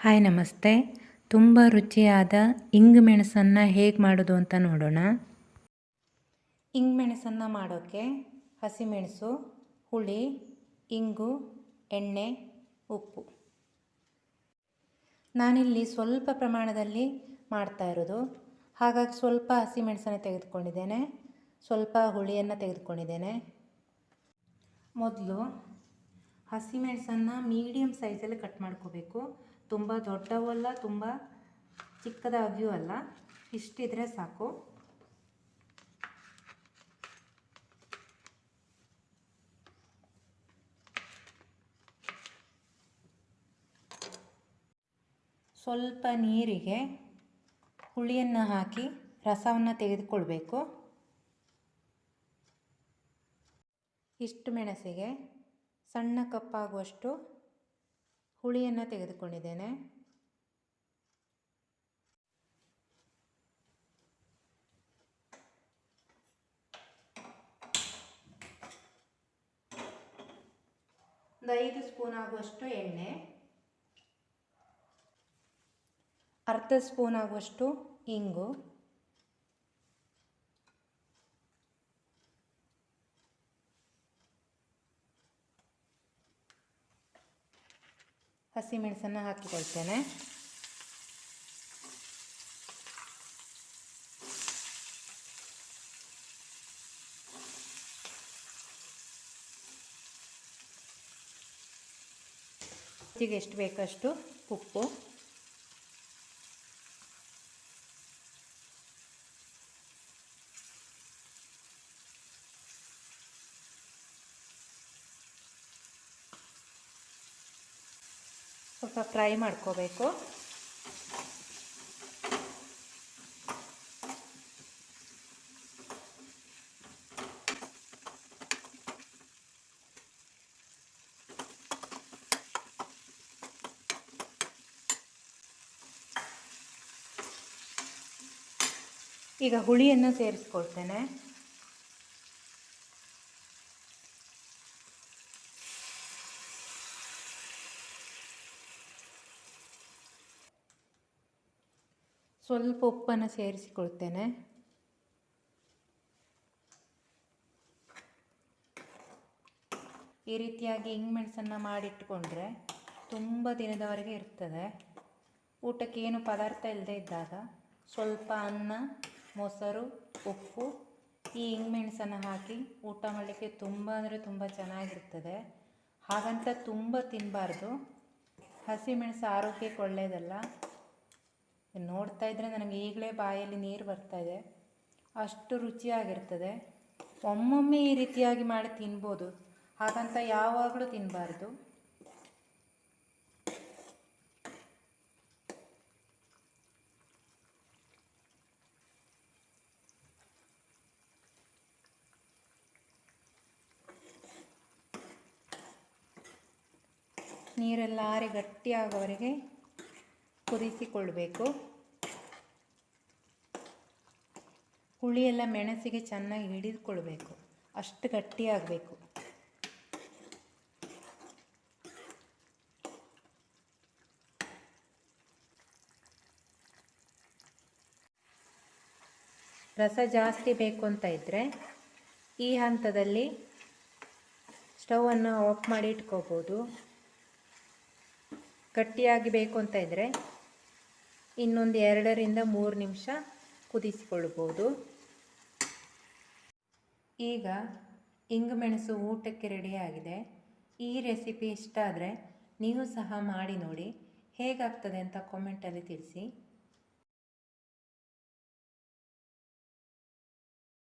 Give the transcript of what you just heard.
Hi, ನಮಸ್ತೆ. ತುಂಬ ರುಚಿಯಾದ ಇಂಗು ಮೆಣಸನ್ನು ಹೇಗೆ ಮಾಡೋದು ಅಂತ ನೋಡೋಣ. ಇಂಗು ಮೆಣಸನ್ನು ಮಾಡೋಕ್ಕೆ ಹಸಿಮೆಣಸು, ಹುಳಿ, ಇಂಗು, ಎಣ್ಣೆ, ಉಪ್ಪು. ನಾನಿಲ್ಲಿ ಸ್ವಲ್ಪ ಪ್ರಮಾಣದಲ್ಲಿ ಮಾಡ್ತಾ ಇರೋದು. ಹಾಗಾಗಿ ಸ್ವಲ್ಪ ಹಸಿಮೆಣಸನ್ನು ತೆಗೆದುಕೊಂಡಿದ್ದೇನೆ. ಸ್ವಲ್ಪ ಹುಳಿಯನ್ನು ತೆಗೆದುಕೊಂಡಿದ್ದೇನೆ. ಮೊದಲು ಹಸಿಮೆಣಸನ್ನು ಮೀಡಿಯಮ್ ಸೈಜಲ್ಲಿ ಕಟ್ ಮಾಡ್ಕೋಬೇಕು. ತುಂಬ ದೊಡ್ಡವಲ್ಲ ತುಂಬ ಚಿಕ್ಕದಾಗಿಯೂ ಅಲ್ಲ. ಇಷ್ಟಿದ್ರೆ ಸಾಕು. ಸ್ವಲ್ಪ ನೀರಿಗೆ ಹುಳಿಯನ್ನು ಹಾಕಿ ರಸವನ್ನು ತೆಗೆದುಕೊಳ್ಬೇಕು. ಇಷ್ಟು ಮೆಣಸಿಗೆ, ಸಣ್ಣ ಕಪ್ಪಾಗುವಷ್ಟು ಹುಳಿಯನ್ನು ತೆಗೆದುಕೊಂಡಿದ್ದೇನೆ. ಒಂದು ಐದು ಸ್ಪೂನ್ ಆಗುವಷ್ಟು ಎಣ್ಣೆ. ಅರ್ಧ ಸ್ಪೂನ್ ಆಗುವಷ್ಟು ಇಂಗು. ಹಸಿಮೆಣಸನ್ನು ಹಾಕಿಕೊಳ್ತೇನೆ. ರುಚಿಗೆ ಎಷ್ಟು ಬೇಕಷ್ಟು ಉಪ್ಪು. ಸ್ವಲ್ಪ ಫ್ರೈ ಮಾಡ್ಕೋಬೇಕು. ಈಗ ಹುಳಿಯನ್ನು ಸೇರಿಸ್ಕೊಳ್ತೇನೆ. ಸ್ವಲ್ಪ ಉಪ್ಪನ್ನು ಸೇರಿಸಿಕೊಳ್ತೇನೆ. ಈ ರೀತಿಯಾಗಿ ಮೆಣಸನ್ನು ಮಾಡಿಟ್ಕೊಂಡ್ರೆ ತುಂಬ ದಿನದವರೆಗೆ ಇರ್ತದೆ. ಊಟಕ್ಕೆ ಏನು ಪದಾರ್ಥ ಇಲ್ಲದೆ ಇದ್ದಾಗ ಸ್ವಲ್ಪ ಅನ್ನ, ಮೊಸರು, ಉಪ್ಪು, ಈ ಮೆಣಸನ್ನು ಹಾಕಿ ಊಟ ಮಾಡಲಿಕ್ಕೆ ತುಂಬ ಅಂದರೆ ತುಂಬ ಚೆನ್ನಾಗಿರ್ತದೆ. ಹಾಗಂತ ತುಂಬ ತಿನ್ನಬಾರ್ದು ಹಸಿಮೆಣಸು ಆರೋಗ್ಯಕ್ಕೆ ಒಳ್ಳೆಯದಲ್ಲ ನೋಡ್ತಾ ಇದ್ದರೆ ನನಗೆ ಈಗಲೇ ಬಾಯಲ್ಲಿ ನೀರು ಬರ್ತಾ ಇದೆ. ಅಷ್ಟು ರುಚಿಯಾಗಿರ್ತದೆ. ಒಮ್ಮೊಮ್ಮೆ ಈ ರೀತಿಯಾಗಿ ಮಾಡಿ ತಿನ್ಬೋದು. ಹಾಗಂತ ಯಾವಾಗಲೂ ತಿನ್ನಬಾರ್ದು ನೀರೆಲ್ಲ ಆರಿ ಗಟ್ಟಿಯಾಗೋವರೆಗೆ ಕುದಿಸಿಕೊಳ್ಬೇಕು. ಹುಳಿಯೆಲ್ಲ ಮೆಣಸಿಗೆ ಚೆನ್ನಾಗಿ ಹಿಡಿದುಕೊಳ್ಬೇಕು. ಅಷ್ಟು ಗಟ್ಟಿಯಾಗಬೇಕು. ರಸ ಜಾಸ್ತಿ ಬೇಕು ಅಂತ ಇದ್ದರೆ ಈ ಹಂತದಲ್ಲಿ ಸ್ಟವನ್ನು ಆಫ್ ಮಾಡಿ ಇಟ್ಕೋಬೋದು. ಗಟ್ಟಿಯಾಗಿ ಬೇಕು ಅಂತ ಇದ್ದರೆ ಇನ್ನೊಂದು ಎರಡರಿಂದ ಮೂರು ನಿಮಿಷ ಕುದಿಸಿಕೊಳ್ಬೋದು ಈಗ ಮೆಣಸು ಊಟಕ್ಕೆ ರೆಡಿಯಾಗಿದೆ ಈ ರೆಸಿಪಿ ಇಷ್ಟ ಆದರೆ ನೀವು ಸಹ ಮಾಡಿ ನೋಡಿ. ಹೇಗಾಗ್ತದೆ ಅಂತ ಕಾಮೆಂಟಲ್ಲಿ ತಿಳಿಸಿ.